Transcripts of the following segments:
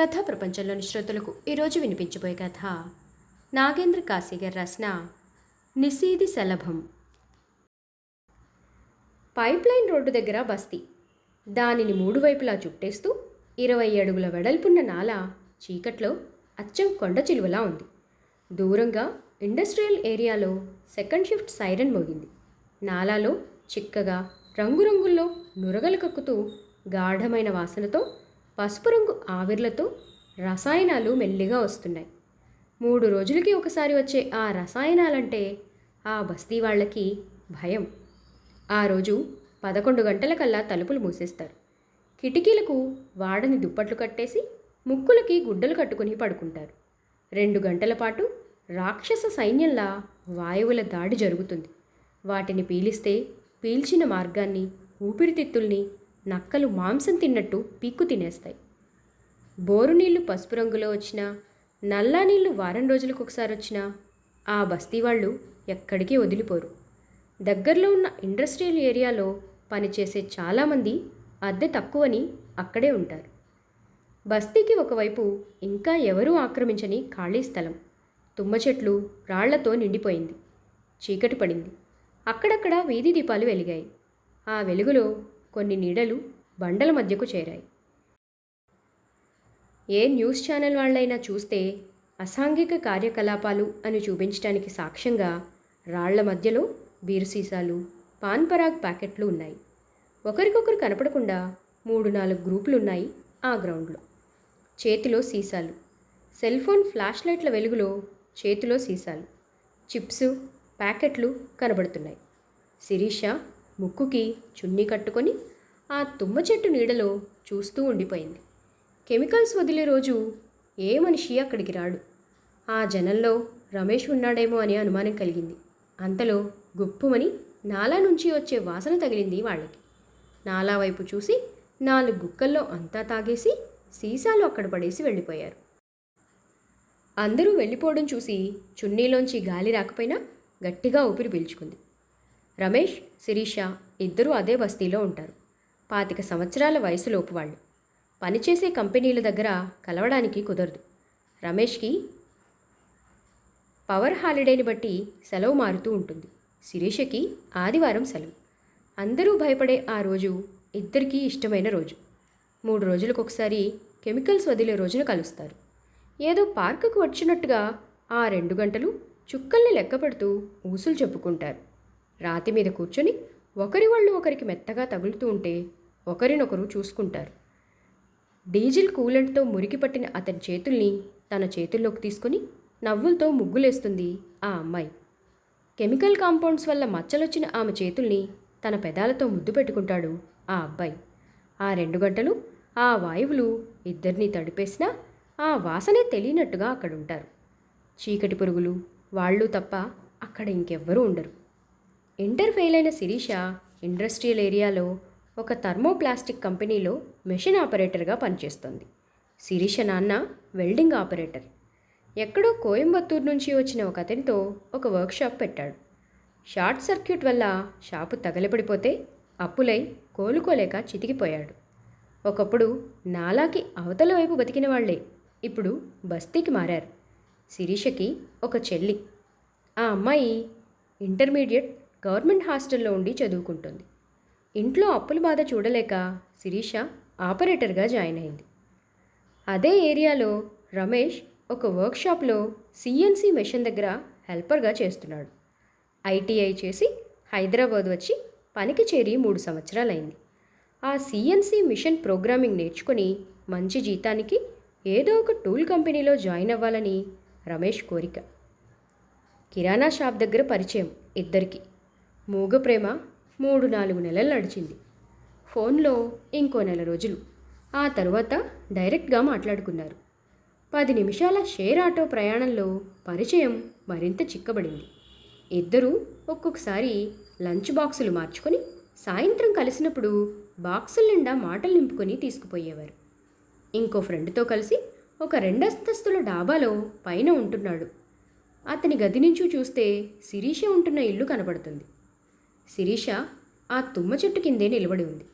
కథ ప్రపంచంలోని శ్రోతలకు ఈరోజు వినిపించబోయే కథ. నాగేంద్ర కాశీగర్ రాసిన Nisheedhi Shalabham pipe line road దగ్గర బస్తీ. దానిని మూడు వైపులా చుట్టేస్తూ ఇరవై అడుగుల వెడల్పున్న నాల చీకట్లో అచ్చం కొండ చిలువలా ఉంది. దూరంగా ఇండస్ట్రియల్ ఏరియాలో సెకండ్ షిఫ్ట్ సైరన్ మోగింది. నాలాలో చిక్కగా రంగురంగుల్లో నురగలు కక్కుతూ గాఢమైన వాసనతో పసుపు రంగు ఆవిర్లతో రసాయనాలు మెల్లిగా వస్తున్నాయి. మూడు రోజులకి ఒకసారి వచ్చే ఆ రసాయనాలంటే ఆ బస్తీ వాళ్ళకి భయం. ఆ రోజు పదకొండు గంటలకల్లా తలుపులు మూసేస్తారు. కిటికీలకు వాడని దుప్పట్లు కట్టేసి ముక్కులకి గుడ్డలు కట్టుకుని పడుకుంటారు. రెండు గంటల పాటు రాక్షస సైన్యంలా వాయువుల దాడి జరుగుతుంది. వాటిని పీలిస్తే పీల్చిన మార్గాన్ని ఊపిరితిత్తుల్ని నక్కలు మాంసం తిన్నట్టు పీక్కు తినేస్తాయి. బోరు నీళ్ళు పసుపు రంగులో వచ్చినా నల్లా నీళ్ళు వారం రోజులకు ఒకసారి వచ్చినా ఆ బస్తీ వాళ్ళు ఎక్కడికి వదిలిపోరు. దగ్గరలో ఉన్న ఇండస్ట్రియల్ ఏరియాలో పనిచేసే చాలామంది అద్దె తక్కువని అక్కడే ఉంటారు. బస్తీకి ఒకవైపు ఇంకా ఎవరూ ఆక్రమించని ఖాళీ స్థలం. తుమ్మ చెట్లు రాళ్ళతో నిండిపోయింది. చీకటి పడింది. అక్కడక్కడ వీధి దీపాలు వెలిగాయి. ఆ వెలుగులో కొన్ని నీడలు బండల మధ్యకు చేరాయి. ఏ న్యూస్ ఛానల్ వాళ్ళైనా చూస్తే అసాంఘిక కార్యకలాపాలు అని చూపించడానికి సాక్ష్యంగా రాళ్ళ మధ్యలో బీరు సీసాలు పాన్ పరాగ్ ప్యాకెట్లు ఉన్నాయి. ఒకరికొకరు కనపడకుండా మూడు నాలుగు గ్రూపులు ఉన్నాయి ఆ గ్రౌండ్లో. చేతిలో సీసాలు. సెల్ ఫోన్ ఫ్లాష్ లైట్ల వెలుగులో చేతిలో సీసాలు. చిప్స్ ప్యాకెట్లు కనబడుతున్నాయి. శిరీష ముక్కుకి చున్నీ కట్టుకొని ఆ తుమ్మ చెట్టు నీడలో చూస్తూ ఉండిపోయింది. కెమికల్స్ వదిలే రోజు ఏ మనిషి అక్కడికి రాడు. ఆ జనంలో రమేష్ ఉన్నాడేమో అని అనుమానం కలిగింది. అంతలో గుప్పుమని నాలా నుంచి వచ్చే వాసన తగిలింది వాళ్ళకి. నాలా వైపు చూసి నాలుగు గుక్కల్లో అంతా తాగేసి సీసాలు అక్కడ పడేసి వెళ్ళిపోయారు. అందరూ వెళ్ళిపోవడం చూసి చున్నీలోంచి గాలి రాకపోయినా గట్టిగా ఊపిరి పీల్చుకుంది. రమేష్ శిరీష ఇద్దరూ అదే బస్తీలో ఉంటారు. పాతిక సంవత్సరాల వయసులోపు వాళ్ళు. పనిచేసే కంపెనీల దగ్గర కలవడానికి కుదరదు. రమేష్కి పవర్ హాలిడేని బట్టి సెలవు మారుతూ ఉంటుంది. శిరీషకి ఆదివారం సెలవు. అందరూ భయపడే ఆ రోజు ఇద్దరికీ ఇష్టమైన రోజు. మూడు రోజులకు ఒకసారి కెమికల్స్ వదిలే రోజున కలుస్తారు. ఏదో పార్కుకు వచ్చినట్టుగా ఆ రెండు గంటలు చుక్కల్ని లెక్కపెడుతూ ఊసులు చెప్పుకుంటారు. రాతి మీద కూర్చొని ఒకరి వాళ్ళు ఒకరికి మెత్తగా తగులుతూ ఉంటే ఒకరినొకరు చూసుకుంటారు. డీజిల్ కూలెంట్తో మురికి పట్టిన అతని చేతుల్ని తన చేతుల్లోకి తీసుకొని నవ్వులతో ముగ్గులేస్తుంది ఆ అమ్మాయి. కెమికల్ కాంపౌండ్స్ వల్ల మచ్చలొచ్చిన ఆమె చేతుల్ని తన పెదాలతో ముద్దు పెట్టుకుంటాడు ఆ అబ్బాయి. ఆ రెండు గంటలు ఆ వాయువులు ఇద్దరినీ తడిపేసినా ఆ వాసనే తెలియనట్టుగా అక్కడుంటారు. చీకటి పురుగులు వాళ్ళు తప్ప అక్కడ ఇంకెవ్వరూ ఉండరు. ఇంటర్ ఫెయిల్ అయిన శిరీష ఇండస్ట్రియల్ ఏరియాలో ఒక థర్మోప్లాస్టిక్ కంపెనీలో మెషిన్ ఆపరేటర్గా పనిచేస్తుంది. శిరీష నాన్న వెల్డింగ్ ఆపరేటర్. ఎక్కడో కోయంబత్తూరు నుంచి వచ్చిన ఒక అతనితో ఒక వర్క్షాప్ పెట్టాడు. షార్ట్ సర్క్యూట్ వల్ల షాపు తగలపడిపోతే అప్పులై కోలుకోలేక చితికిపోయాడు. ఒకప్పుడు నాలాకి అవతల వైపు బతికిన వాళ్ళే ఇప్పుడు బస్తీకి మారారు. శిరీషకి ఒక చెల్లి. ఆ అమ్మాయి ఇంటర్మీడియట్ గవర్నమెంట్ హాస్టల్లో ఉండి చదువుకుంటుంది. ఇంట్లో అప్పుల బాధ చూడలేక శిరీష ఆపరేటర్గా జాయిన్ అయింది. అదే ఏరియాలో రమేష్ ఒక వర్క్షాప్లో సిఎన్సి మెషిన్ దగ్గర హెల్పర్గా చేస్తున్నాడు. ఐటీఐ చేసి హైదరాబాద్ వచ్చి పనికి చేరి మూడు సంవత్సరాలైంది. ఆ సిఎన్సి మిషన్ ప్రోగ్రామింగ్ నేర్చుకుని మంచి జీతానికి ఏదో ఒక టూల్ కంపెనీలో జాయిన్ అవ్వాలని రమేష్ కోరిక. కిరాణా షాప్ దగ్గర పరిచయం ఇద్దరికి. మూగ ప్రేమ మూడు నాలుగు నెలలు నడిచింది. ఫోన్లో ఇంకో నెల రోజులు. ఆ తరువాత డైరెక్ట్గా మాట్లాడుకున్నారు. పది నిమిషాల షేర్ ఆటో ప్రయాణంలో పరిచయం మరింత చిక్కబడింది. ఇద్దరూ ఒక్కొక్కసారి లంచ్ బాక్సులు మార్చుకొని సాయంత్రం కలిసినప్పుడు బాక్సుల నిండా మాటలు నింపుకొని తీసుకుపోయేవారు. ఇంకో ఫ్రెండ్తో కలిసి ఒక రెండస్తస్తుల డాబాలో పైన ఉంటున్నాడు. అతని గది నుంచి చూస్తే శిరీష ఉంటున్న ఇల్లు కనపడుతుంది. శిరీష ఆ తుమ్మ చెట్టు కిందే నిలబడి ఉంది.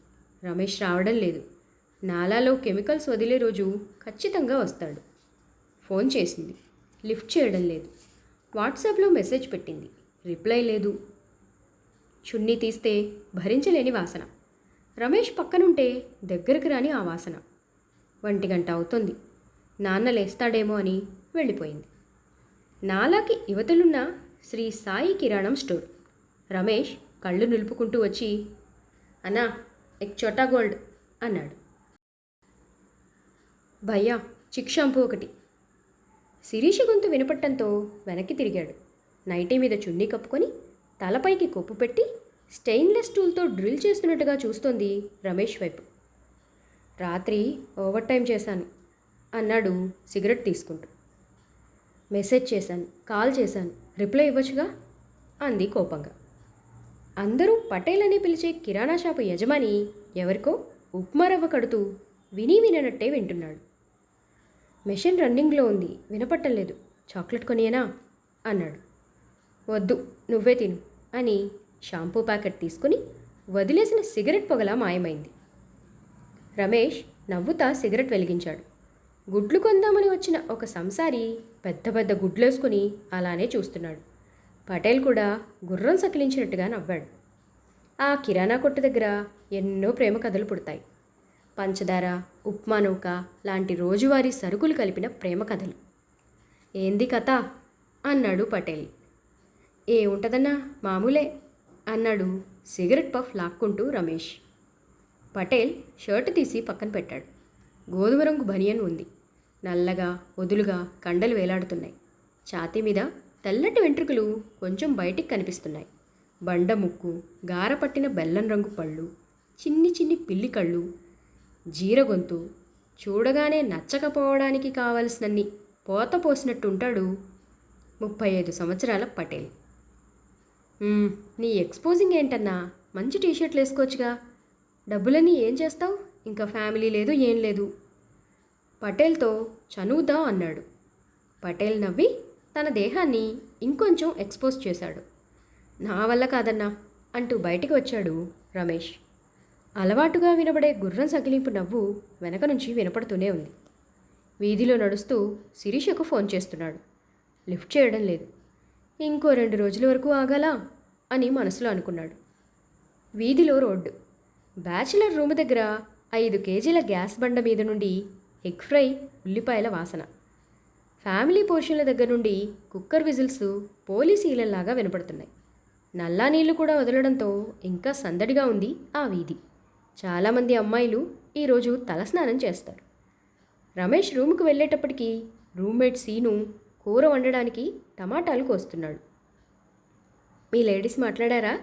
రమేష్ రావడం లేదు. నాలాలో కెమికల్స్ వదిలే రోజు ఖచ్చితంగా వస్తాడు. ఫోన్ చేసింది. లిఫ్ట్ చేయడం లేదు. వాట్సాప్లో మెసేజ్ పెట్టింది. రిప్లై లేదు. చున్నీ తీస్తే భరించలేని వాసన. రమేష్ పక్కనుంటే దగ్గరకు రాని ఆ వాసన. ఒంటి గంట అవుతుంది. నాన్న లేస్తాడేమో అని వెళ్ళిపోయింది. నాలాకి యువతలున్న శ్రీ సాయి కిరాణం స్టోర్. రమేష్ కళ్ళు నిలుపుకుంటూ వచ్చి అన్నా ఎక్ చోటా గోల్డ్ అన్నాడు. భయ్యా చిక్ షాంపూ ఒకటి. శిరీష గొంతు వినపట్టంతో వెనక్కి తిరిగాడు. నైటీ మీద చున్నీ కప్పుకొని తలపైకి కొప్పు పెట్టి స్టెయిన్లెస్ స్టూల్తో డ్రిల్ చేస్తున్నట్టుగా చూస్తోంది రమేష్ వైపు. రాత్రి ఓవర్ టైం చేశాను అన్నాడు సిగరెట్ తీసుకుంటూ. మెసేజ్ చేశాను కాల్ చేశాను రిప్లై ఇవ్వచ్చుగా? అంది కోపంగా. అందరూ పటేల్ అని పిలిచే కిరాణా షాపు యజమాని ఎవరికో ఉప్మా రవ్వ కడుతూ విని విననట్టే వింటున్నాడు. మెషిన్ రన్నింగ్లో ఉంది వినపట్టలేదు. చాక్లెట్ కొనియనా? అన్నాడు. వద్దు నువ్వే తిను అని షాంపూ ప్యాకెట్ తీసుకుని వదిలేసిన సిగరెట్ పొగలా మాయమైంది. రమేష్ నవ్వుతా సిగరెట్ వెలిగించాడు. గుడ్లు కొందామని వచ్చిన ఒక సంసారి పెద్ద పెద్ద గుడ్లేసుకుని అలానే చూస్తున్నాడు. పటేల్ కూడా గుర్రం సకిలించినట్టుగా నవ్వాడు. ఆ కిరాణా కొట్టు దగ్గర ఎన్నో ప్రేమ కథలు పుడతాయి. పంచదార ఉప్మా నౌక లాంటి రోజువారీ సరుకులు కలిపిన ప్రేమ కథలు. ఏంది కథ? అన్నాడు పటేల్. ఏముంటదన్నా? మామూలే అన్నాడు సిగరెట్ పఫ్ లాక్కుంటూ రమేష్. పటేల్ షర్ట్ తీసి పక్కన పెట్టాడు. గోధుమ రంగు బనియన్ ఉంది. నల్లగా వదులుగా కండలు వేలాడుతున్నాయి. ఛాతీ మీద తెల్లటి వెంట్రుకలు కొంచెం బయటికి కనిపిస్తున్నాయి. బండ ముక్కు గారపట్టిన బెల్లం రంగు పళ్ళు చిన్ని చిన్ని పిల్లి కళ్ళు జీరగొంతు చూడగానే నచ్చకపోవడానికి కావలసినన్ని పోత పోసినట్టుంటాడు ముప్పై ఐదు సంవత్సరాల పటేల్. నీ ఎక్స్పోజింగ్ ఏంటన్నా? మంచి టీషర్ట్లు వేసుకోవచ్చుగా. డబ్బులన్నీ ఏం చేస్తావు? ఇంకా ఫ్యామిలీ లేదు ఏం లేదు. పటేల్తో చనువుదా అన్నాడు. పటేల్ నవ్వి తన దేహాన్ని ఇంకొంచెం ఎక్స్పోజ్ చేశాడు. నా వల్ల కాదన్నా అంటూ బయటికి వచ్చాడు రమేష్. అలవాటుగా వినబడే గుర్రం సగిలింపు నవ్వు వెనక నుంచి వినపడుతూనే ఉంది. వీధిలో నడుస్తూ శిరీషకు ఫోన్ చేస్తున్నాడు. లిఫ్ట్ చేయడం లేదు. ఇంకో రెండు రోజుల వరకు ఆగాలా అని మనసులో అనుకున్నాడు. వీధిలో రోడ్డు. బ్యాచిలర్ రూమ్ దగ్గర ఐదు కేజీల గ్యాస్ బండ మీద నుండి ఎగ్ ఫ్రై ఉల్లిపాయల వాసన. ఫ్యామిలీ పోర్షన్ల దగ్గర నుండి కుక్కర్ విజిల్స్ పోలీస్ ఈలల్లాగా వినపడుతున్నాయి. నల్లా నీళ్ళు కూడా వదలడంతో ఇంకా సందడిగా ఉంది ఆ వీధి. చాలామంది అమ్మాయిలు ఈరోజు తలస్నానం చేస్తారు. రమేష్ రూముకు వెళ్ళేటప్పటికి రూమ్మేట్ సీను కూర వండడానికి టమాటాలు కోస్తున్నాడు. మీ లేడీస్ మాట్లాడారా?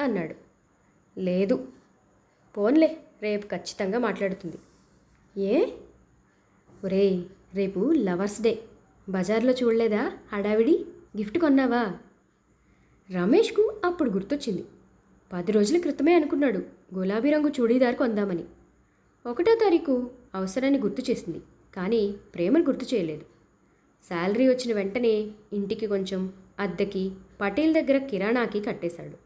అన్నాడు. లేదు. పోన్లే రేపు ఖచ్చితంగా మాట్లాడుతుంది. ఏ? ఒరేయ్ రేపు లవర్స్ డే. బజార్లో చూడలేదా? హడావిడి. గిఫ్ట్ కొన్నావా? రమేష్కు అప్పుడు గుర్తొచ్చింది. పది రోజుల క్రితమే అనుకున్నాడు గులాబీ రంగు చూడీదార్ కొందామని. ఒకటో తారీఖు అవసరాన్ని గుర్తు చేసింది కానీ ప్రేమను గుర్తు చేయలేదు. శాలరీ వచ్చిన వెంటనే ఇంటికి కొంచెం అద్దెకి పటేల్ దగ్గర కిరాణాకి కట్టేశాడు.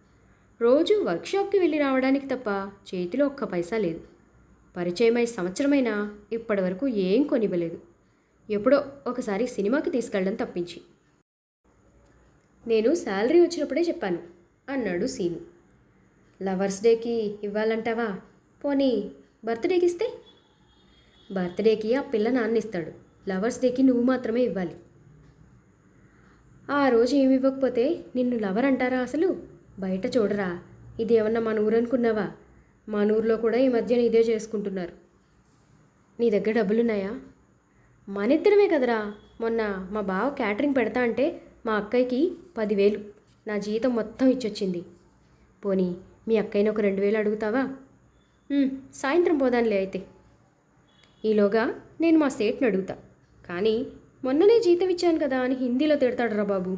రోజు వర్క్షాప్కి వెళ్ళి రావడానికి తప్ప చేతిలో ఒక్క పైసా లేదు. పరిచయమై సంవత్సరమైనా ఇప్పటివరకు ఏం కొనివ్వలేదు. ఎప్పుడో ఒకసారి సినిమాకి తీసుకెళ్ళడం తప్పించి. నేను శాలరీ వచ్చినప్పుడే చెప్పాను అన్నాడు సీను. లవర్స్ డేకి ఇవ్వాలంటావా? పోనీ బర్త్డేకి ఇస్తే? బర్త్డేకి ఆ పిల్ల నాన్న ఇస్తాడు లవర్స్ డేకి నువ్వు మాత్రమే ఇవ్వాలి. ఆ రోజు ఏమి ఇవ్వకపోతే నిన్ను లవర్ అంటారా అసలు? బయట చూడరా ఇది ఏమన్నా మన ఊరు అనుకున్నావా మన ఊర్లో కూడా ఈ మధ్యన ఇదే చేసుకుంటున్నారు. నీ దగ్గర డబ్బులున్నాయా? మనిద్దరమే కదరా. మొన్న మా బావ క్యాటరింగ్ పెడతా అంటే మా అక్కయ్యకి పదివేలు. నా జీతం మొత్తం ఇచ్చొచ్చింది. పోనీ మీ అక్కయ్యని ఒక రెండు వేలు అడుగుతావా? సాయంత్రం పోదాంలే అయితే. ఈలోగా నేను మా సేట్ని అడుగుతా. కానీ మొన్ననే జీతం ఇచ్చాను కదా అని హిందీలో తిడతాడురా బాబు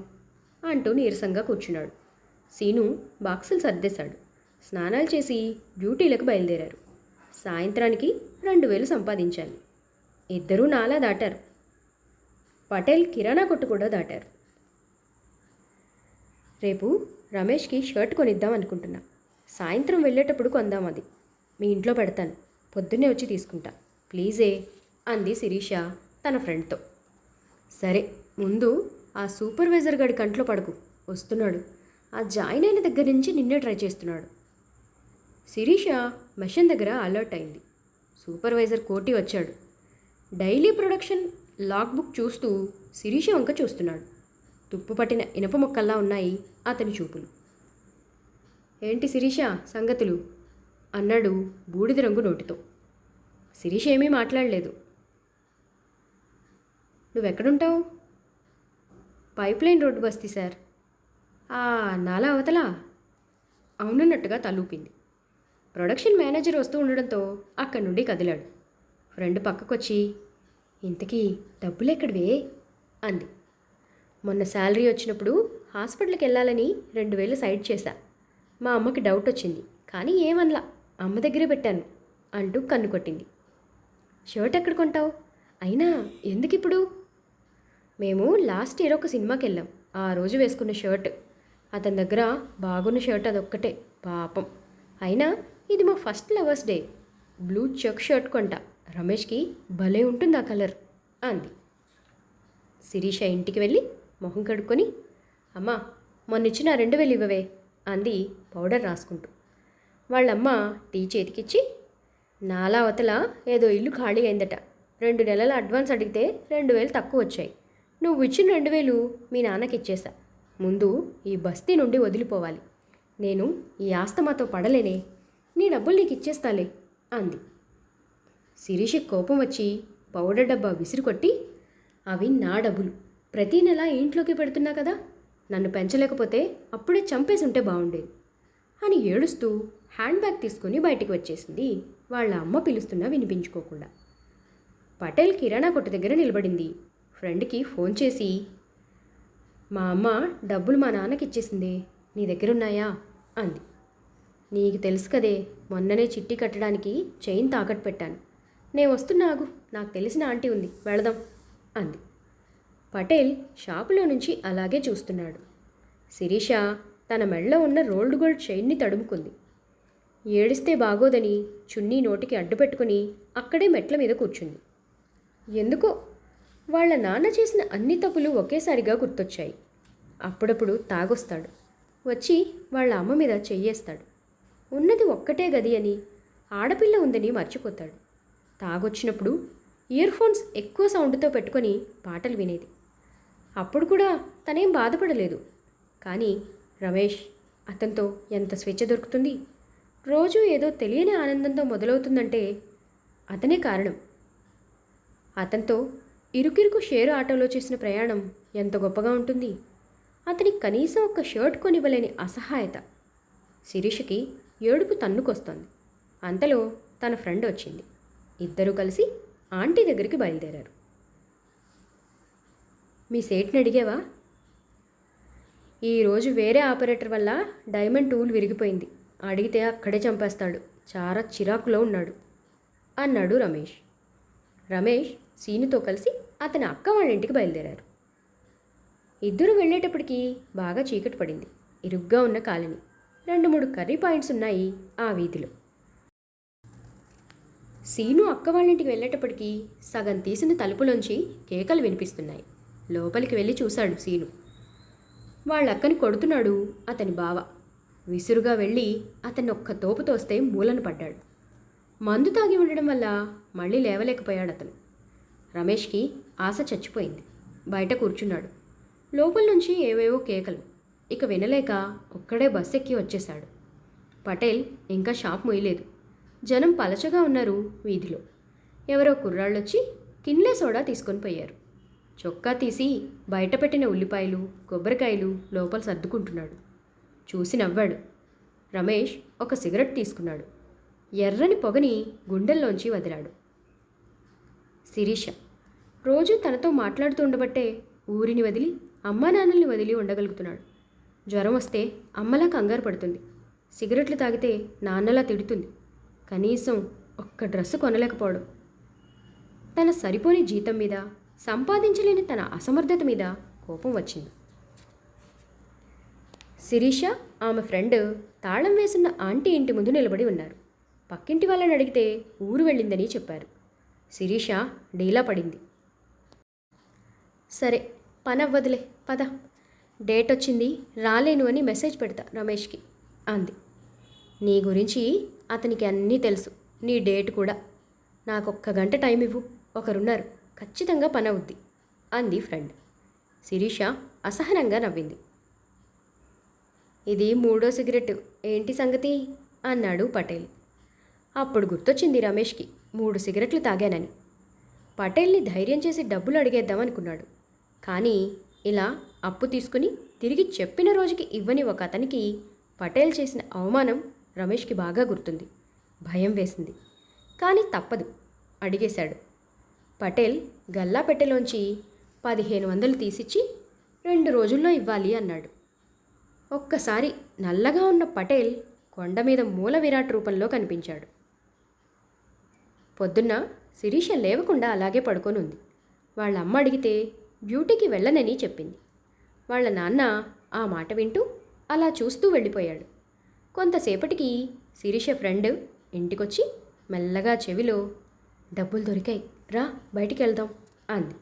అంటూ నీరసంగా కూర్చున్నాడు. సీను బాక్సులు సర్దేశాడు. స్నానాలు చేసి డ్యూటీలకు బయలుదేరారు. సాయంత్రానికి రెండు వేలు సంపాదించాలి ఇద్దరూ నాలా దాటారు. పటేల్ కిరాణా కొట్టు కూడా దాటారు. రేపు రమేష్కి షర్ట్ కొనిద్దాం అనుకుంటున్నా. సాయంత్రం వెళ్ళేటప్పుడు కొందాం అది. మీ ఇంట్లో పెడతాను. పొద్దున్నే వచ్చి తీసుకుంటా. ప్లీజే అంది శిరీష తన ఫ్రెండ్తో. సరే ముందు ఆ సూపర్వైజర్ గడి కంట్లో పడకు. వస్తున్నాడు. ఆ జాయిన్ అయిన దగ్గర నుంచి నిన్నే ట్రై చేస్తున్నాడు. శిరీష మెషిన్ దగ్గర అలర్ట్ అయింది. సూపర్వైజర్ కోటి వచ్చాడు. డైలీ ప్రొడక్షన్ లాగ్ బుక్ చూస్తూ శిరీష వంక చూస్తున్నాడు. తుప్పు పట్టిన ఇనప మొక్కల్లా ఉన్నాయి అతని చూపులు. ఏంటి శిరీష సంగతులు? అన్నాడు బూడిద రంగు నోటితో. శిరీష ఏమీ మాట్లాడలేదు. నువ్వెక్కడుంటావు? పైప్ లైన్ రోడ్డు బస్తీ సార్. ఆ నాలా అవతలా? అవునన్నట్టుగా తలూపింది. ప్రొడక్షన్ మేనేజర్ వస్తూ ఉండడంతో అక్కడి నుండి కదిలాడు. ఫ్రెండ్ పక్కకొచ్చి ఇంతకీ డబ్బులు ఎక్కడివే అంది. మొన్న శాలరీ వచ్చినప్పుడు హాస్పిటల్కి వెళ్ళాలని రెండు వేలు సైడ్ చేశా. మా అమ్మకి డౌట్ వచ్చింది కానీ ఏమనలా అమ్మ దగ్గరే పెట్టాను అంటూ కన్ను కొట్టింది. షర్ట్ ఎక్కడ కొంటావు? అయినా ఎందుకు ఇప్పుడు మేము లాస్ట్ ఇయర్ ఒక సినిమాకి వెళ్ళాం ఆ రోజు వేసుకున్న షర్ట్. అతని దగ్గర బాగున్న షర్ట్ అదొక్కటే పాపం. అయినా ఇది మా first lovers day blue check shirt కొంటా. రమేష్కి భలే ఉంటుంది ఆ కలర్? అంది. శిరీష ఇంటికి వెళ్ళి మొహం కడుక్కొని అమ్మా మొన్నిచ్చిన రెండు వేలు ఇవ్వవే అంది పౌడర్ రాసుకుంటూ. వాళ్ళమ్మ టీ చేతికిచ్చి నాలా అవతల ఏదో ఇల్లు ఖాళీ అయిందట. రెండు నెలల అడ్వాన్స్ అడిగితే రెండు వేలు తక్కువ వచ్చాయి. నువ్వు ఇచ్చిన రెండు వేలు మీ నాన్నకి ఇచ్చేసా. ముందు ఈ బస్తీ నుండి వదిలిపోవాలి. నేను ఈ ఆస్తమాతో పడలేనే. నీ డబ్బులు నీకు ఇచ్చేస్తాలే అంది. శిరీష కోపం వచ్చి పౌడర్ డబ్బా విసిరికొట్టి అవి నా డబ్బులు. ప్రతీ నెల ఇంట్లోకి పెడుతున్నా కదా. నన్ను పెంచలేకపోతే అప్పుడే చంపేసి ఉంటే బాగుండేది అని ఏడుస్తూ హ్యాండ్ బ్యాగ్ తీసుకుని బయటికి వచ్చేసింది వాళ్ళ అమ్మ పిలుస్తున్నా వినిపించుకోకుండా. పటేల్ కిరాణా కొట్టు దగ్గర నిలబడింది. ఫ్రెండ్కి ఫోన్ చేసి మా అమ్మ డబ్బులు మా నాన్నకి ఇచ్చేసింది. నీ దగ్గర ఉన్నాయా అంది. నీకు తెలుసు కదే మొన్ననే చిట్టి కట్టడానికి చైన్ తాకట్టు పెట్టాను. నేను వస్తున్నాగు నాకు తెలిసిన ఆంటీ ఉంది వెళదాం అంది. పటేల్ షాపులో నుంచి అలాగే చూస్తున్నాడు. శిరీష తన మెడలో ఉన్న రోల్డ్ గోల్డ్ చైన్ని తడుముకుంది. ఏడిస్తే బాగోదని చున్నీ నోటికి అడ్డుపెట్టుకుని అక్కడే మెట్ల మీద కూర్చుంది. ఎందుకో? వాళ్ళ నాన్న చేసిన అన్ని తప్పులు ఒకేసారిగా గుర్తొచ్చాయి. అప్పుడప్పుడు తాగొస్తాడు. వచ్చి వాళ్ళ అమ్మ మీద చెయ్యేస్తాడు. ఉన్నది ఒక్కటే గది అని ఆడపిల్ల ఉందని మర్చిపోతాడు. తాగొచ్చినప్పుడు ఇయర్ ఫోన్స్ ఎక్కువ సౌండ్తో పెట్టుకొని పాటలు వినేది. అప్పుడు కూడా తనేం బాధపడలేదు. కానీ రమేష్ అతనితో ఎంత స్వేచ్ఛ దొరుకుతుంది? రోజు ఏదో తెలియని ఆనందంతో మొదలవుతుందంటే అతనే కారణం. అతనితో ఇరుకిరుకు షేరు ఆటోలో చేసిన ప్రయాణం ఎంత గొప్పగా ఉంటుంది. అతనికి కనీసం ఒక షర్ట్ కొనివ్వలేని అసహాయత శిరీషకి ఏడుపు తన్నుకొస్తోంది. అంతలో తన ఫ్రెండ్ వచ్చింది. ఇద్దరూ కలిసి ఆంటీ దగ్గరికి బయలుదేరారు. మీ సేట్ని అడిగావా? ఈరోజు వేరే ఆపరేటర్ వల్ల డైమండ్ టూల్ విరిగిపోయింది. అడిగితే అక్కడే చంపేస్తాడు. చాలా చిరాకులో ఉన్నాడు అన్నాడు రమేష్. రమేష్ సీనుతో కలిసి అతని అక్క వాళ్ళ ఇంటికి బయలుదేరారు. ఇద్దరు వెళ్ళేటప్పటికి బాగా చీకటి పడింది. ఇరుగ్గా ఉన్న కాలనీ. రెండు మూడు కర్రీ పాయింట్స్ ఉన్నాయి ఆ వీధిలో. సీను అక్క వాళ్ళ ఇంటికి వెళ్ళేటప్పటికి సగం తీసిన తలుపులోంచి కేకలు వినిపిస్తున్నాయి. లోపలికి వెళ్ళి చూశాడు సీను. వాళ్ళక్కని కొడుతున్నాడు అతని బావ. విసురుగా వెళ్ళి అతన్ని ఒక్క తోపు తోస్తే మూలన పడ్డాడు. మందు తాగి ఉండడం వల్ల మళ్ళీ లేవలేకపోయాడు అతను రమేష్కి ఆశ చచ్చిపోయింది. బయట కూర్చున్నాడు. లోపల నుంచి ఏవేవో కేకలు. ఇక వినలేక ఒక్కడే బస్ ఎక్కి వచ్చేశాడు. పటేల్ ఇంకా షాప్ మొయ్యలేదు. జనం పలచగా ఉన్నారు వీధిలో. ఎవరో కుర్రాళ్ళొచ్చి కిన్లే సోడా తీసుకొని పోయారు. చొక్కా తీసి బయట పెట్టిన ఉల్లిపాయలు కొబ్బరికాయలు లోపల సర్దుకుంటున్నాడు. చూసి నవ్వాడు. రమేష్ ఒక సిగరెట్ తీసుకున్నాడు. ఎర్రని పొగని గుండెల్లోంచి వదిలాడు. శిరీష రోజు తనతో మాట్లాడుతూ ఉండబట్టే ఊరిని వదిలి అమ్మా నాన్నల్ని వదిలి ఉండగలుగుతున్నాడు. జ్వరం వస్తే అమ్మలా కంగారు పడుతుంది. సిగరెట్లు తాగితే నాన్నలా తిడుతుంది. కనీసం ఒక్క డ్రెస్సు కొనలేకపోవడం తన సరిపోని జీతం మీద సంపాదించలేని తన అసమర్థత మీద కోపం వచ్చింది. శిరీష ఆమె ఫ్రెండ్ తాళం వేసిన ఆంటీ ఇంటి ముందు నిలబడి ఉన్నారు. పక్కింటి వాళ్ళని అడిగితే ఊరు వెళ్ళిందని చెప్పారు. శిరీష డీలా పడింది. సరే పని అవ్వదులే పద. డేట్ వచ్చింది రాలేను అని మెసేజ్ పెడతా రమేష్కి అంది. నీ గురించి అతనికి అన్నీ తెలుసు. నీ డేట్ కూడా. నాకు ఒక్క గంట టైం ఇవ్వు. ఒకరున్నారు. ఖచ్చితంగా పని అవుద్ది. అంది ఫ్రెండ్. శిరీష అసహనంగా నవ్వింది. ఇది మూడో సిగరెట్ ఏంటి సంగతి? అన్నాడు పటేల్. అప్పుడు గుర్తొచ్చింది రమేష్కి. మూడు సిగరెట్లు తాగానని. పటేల్ని ధైర్యం చేసి డబ్బులు అడిగేద్దామనుకున్నాడు. కానీ ఇలా అప్పు తీసుకుని తిరిగి చెప్పిన రోజుకి ఇవ్వని ఒక అతనికి పటేల్ చేసిన అవమానం రమేష్కి బాగా గుర్తుంది. భయం వేసింది. కానీ తప్పదు. అడిగేశాడు. పటేల్ గల్లా పెట్టెలోంచి పదిహేను వందలు తీసిచ్చి రెండు రోజుల్లో ఇవ్వాలి అన్నాడు. ఒక్కసారి నల్లగా ఉన్న పటేల్ కొండ మీద మూల విరాట్ రూపంలో కనిపించాడు. పొద్దున్న శిరీష లేవకుండా అలాగే పడుకొని ఉంది వాళ్ళ అమ్మ అడిగితే డ్యూటీకి వెళ్ళనని చెప్పింది. వాళ్ళ నాన్న ఆ మాట వింటూ అలా చూస్తూ వెళ్ళిపోయాడు. కొంతసేపటికి శిరీష ఫ్రెండ్ ఇంటికొచ్చి మెల్లగా చెవిలో డబ్బులు దొరికాయి. రా బయటికి వెళ్దాం అంది.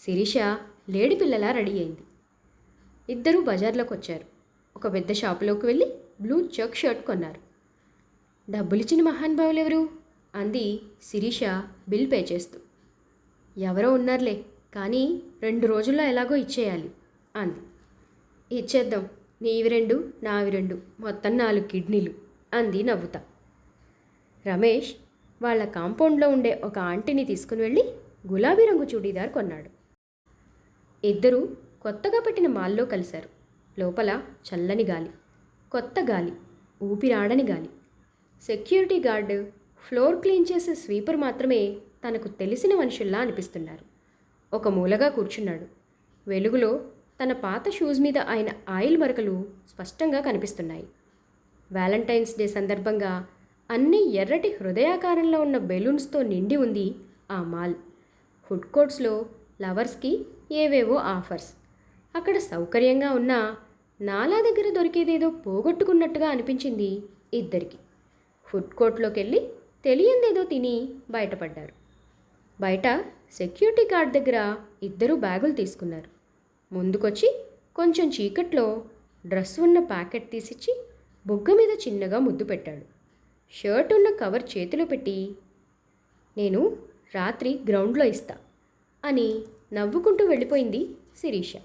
శిరీష లేడి పిల్లలా రెడీ అయింది. ఇద్దరూ బజార్లోకి వచ్చారు ఒక పెద్ద షాపులోకి వెళ్ళి బ్లూ చెక్ షర్ట్ కొన్నారు. డబ్బులిచ్చిన మహానుభావులు ఎవరు అంది శిరీష బిల్ పే చేస్తూ. ఎవరో ఉన్నారులే కానీ రెండు రోజుల్లో ఎలాగో ఇచ్చేయాలి అంది. ఇచ్చేద్దాం నీవి రెండు నావి రెండు మొత్తం నాలుగు కిడ్నీలు అంది నవ్వుతా. రమేష్ వాళ్ళ కాంపౌండ్లో ఉండే ఒక ఆంటీని తీసుకుని వెళ్ళి గులాబీ రంగు చూడీదార్ కొన్నాడు. ఇద్దరూ కొత్తగా పెట్టిన మాల్లో కలిశారు. లోపల చల్లని గాలి కొత్త గాలి ఊపిరాడని గాలి. సెక్యూరిటీ గార్డు ఫ్లోర్ క్లీన్ చేసే స్వీపర్ మాత్రమే తనకు తెలిసిన మనుషుల్లా అనిపిస్తున్నారు. ఒక మూలగా కూర్చున్నాడు. వెలుగులో తన పాత షూస్ మీద ఆయన ఆయిల్ మరకలు స్పష్టంగా కనిపిస్తున్నాయి. వ్యాలంటైన్స్ డే సందర్భంగా అన్ని ఎర్రటి హృదయాకారంలో ఉన్న బెలూన్స్తో నిండి ఉంది ఆ మాల్. ఫుడ్ కోర్ట్స్లో లవర్స్కి ఏవేవో ఆఫర్స్. అక్కడ సౌకర్యంగా ఉన్న నాలా దగ్గర దొరికేదేదో పోగొట్టుకున్నట్టుగా అనిపించింది ఇద్దరికి. ఫుడ్ కోర్ట్లోకి వెళ్ళి తెలియందేదో తిని బయటపడ్డారు. బయట సెక్యూరిటీ గార్డ్ దగ్గర ఇద్దరు బ్యాగులు తీసుకున్నారు. ముందుకొచ్చి కొంచెం చీకట్లో డ్రెస్ ఉన్న ప్యాకెట్ తీసిచ్చి బుగ్గ మీద చిన్నగా ముద్దు పెట్టాడు. షర్ట్ ఉన్న కవర్ చేతిలో పెట్టి నేను రాత్రి గ్రౌండ్లో ఇస్తా అని నవ్వుకుంటూ వెళ్ళిపోయింది శిరీష.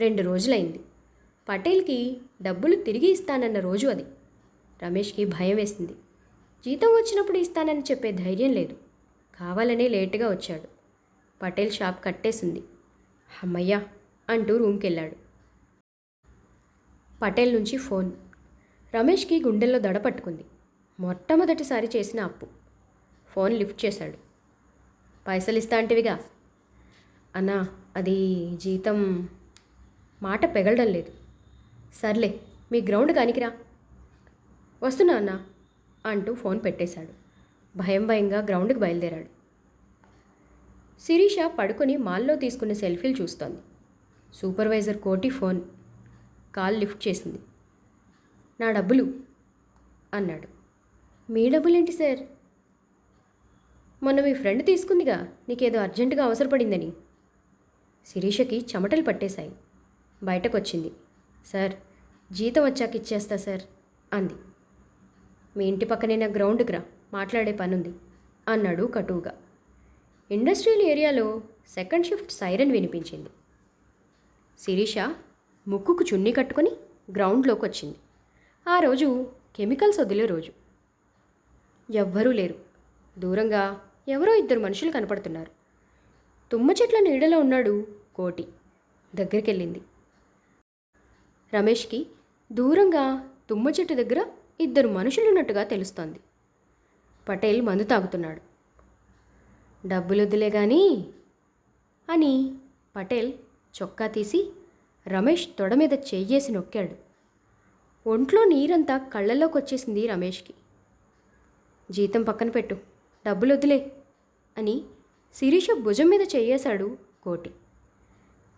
రెండు రోజులైంది. పటేల్కి డబ్బులు తిరిగి ఇస్తానన్న రోజు అది. రమేష్కి భయం వేసింది. జీతం వచ్చినప్పుడు ఇస్తానని చెప్పే ధైర్యం లేదు. కావాలనే లేటుగా వచ్చాడు. పటేల్ షాప్ కట్టేసింది. అమ్మయ్యా అంటూ రూమ్కి వెళ్ళాడు పటేల్ నుంచి ఫోన్. రమేష్కి గుండెల్లో దడ పట్టుకుంది. మొట్టమొదటిసారి చేసిన అప్పు. ఫోన్ లిఫ్ట్ చేశాడు. పైసలు ఇస్తా అంటివిగా. అన్నా అది జీతం మాట పెగలడం లేదు. సర్లే మీ గ్రౌండ్ కానికిరా. వస్తున్నా అన్నా అంటూ ఫోన్ పెట్టేశాడు. భయం భయంగా గ్రౌండ్కి బయలుదేరాడు. శిరీష పడుకొని మాల్లో తీసుకున్న సెల్ఫీలు చూస్తోంది. సూపర్వైజర్ కోటి ఫోన్. కాల్ లిఫ్ట్ చేసింది. నా డబ్బులు అన్నాడు. మీ డబ్బులేంటి సార్? మొన్న మీ ఫ్రెండ్ తీసుకుందిగా నీకేదో అర్జెంటుగా అవసరపడిందని. శిరీషకి చెమటలు పట్టేశాయి. బయటకొచ్చింది. సార్ జీతం వచ్చాక ఇచ్చేస్తా సార్ అంది. మీ ఇంటి పక్కనే నా గ్రౌండ్కి రా మాట్లాడే పనుంది అన్నాడు కటువుగా. ఇండస్ట్రియల్ ఏరియాలో సెకండ్ షిఫ్ట్ సైరన్ వినిపించింది. శిరీష ముక్కుకు చున్నీ కట్టుకొని గ్రౌండ్లోకి వచ్చింది. ఆ రోజు కెమికల్స్ వదిలే రోజు. ఎవ్వరూ లేరు. దూరంగా ఎవరో ఇద్దరు మనుషులు కనపడుతున్నారు. తుమ్మ చెట్ల నీడలో ఉన్నాడు కోటి. దగ్గరికెళ్ళింది. రమేష్కి దూరంగా తుమ్మ చెట్టు దగ్గర ఇద్దరు మనుషులున్నట్టుగా తెలుస్తోంది. పటేల్ మందు తాగుతున్నాడు. డబ్బులొద్దులే కానీ అని పటేల్ చొక్కా తీసి రమేష్ తొడ మీద చెయ్యేసి నొక్కాడు. ఒంట్లో నీరంతా కళ్ళల్లోకి వచ్చేసింది రమేష్కి. జీతం పక్కన పెట్టు డబ్బులొద్దులే అని శిరీష భుజం మీద చెయ్యేశాడు కోటి.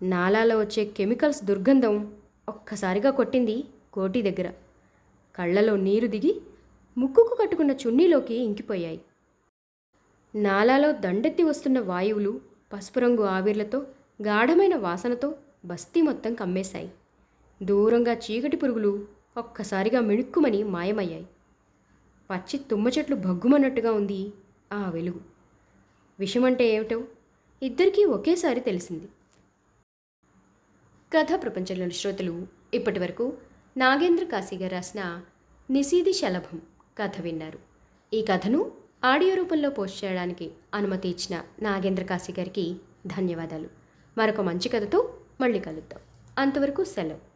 నాలాలో వచ్చే కెమికల్స్ దుర్గంధం ఒక్కసారిగా కొట్టింది కోటి దగ్గర. కళ్ళలో నీరు దిగి ముక్కుకు కట్టుకున్న చున్నీలోకి ఇంకిపోయాయి. నాలాలో దండెత్తి వస్తున్న వాయువులు పసుపు రంగు ఆవిర్లతో గాఢమైన వాసనతో బస్తీ మొత్తం కమ్మేశాయి. దూరంగా చీకటి పురుగులు ఒక్కసారిగా మిణుక్కుమని మాయమయ్యాయి. పచ్చి తుమ్మ చెట్లు భగ్గుమన్నట్టుగా ఉంది ఆ వెలుగు. విషమంటే ఏమిటో ఇద్దరికీ ఒకేసారి తెలిసింది. కథా ప్రపంచంలోని శ్రోతలు ఇప్పటి వరకు నాగేంద్ర కాశీ గారు రాసిన నిశీది శలభం కథ విన్నారు. ఈ కథను ఆడియో రూపంలో పోస్ట్ చేయడానికి అనుమతి ఇచ్చిన నాగేంద్ర కాశీ గారికి ధన్యవాదాలు. మరొక మంచి కథతో మళ్ళీ కలుద్దాం. అంతవరకు సెలవు.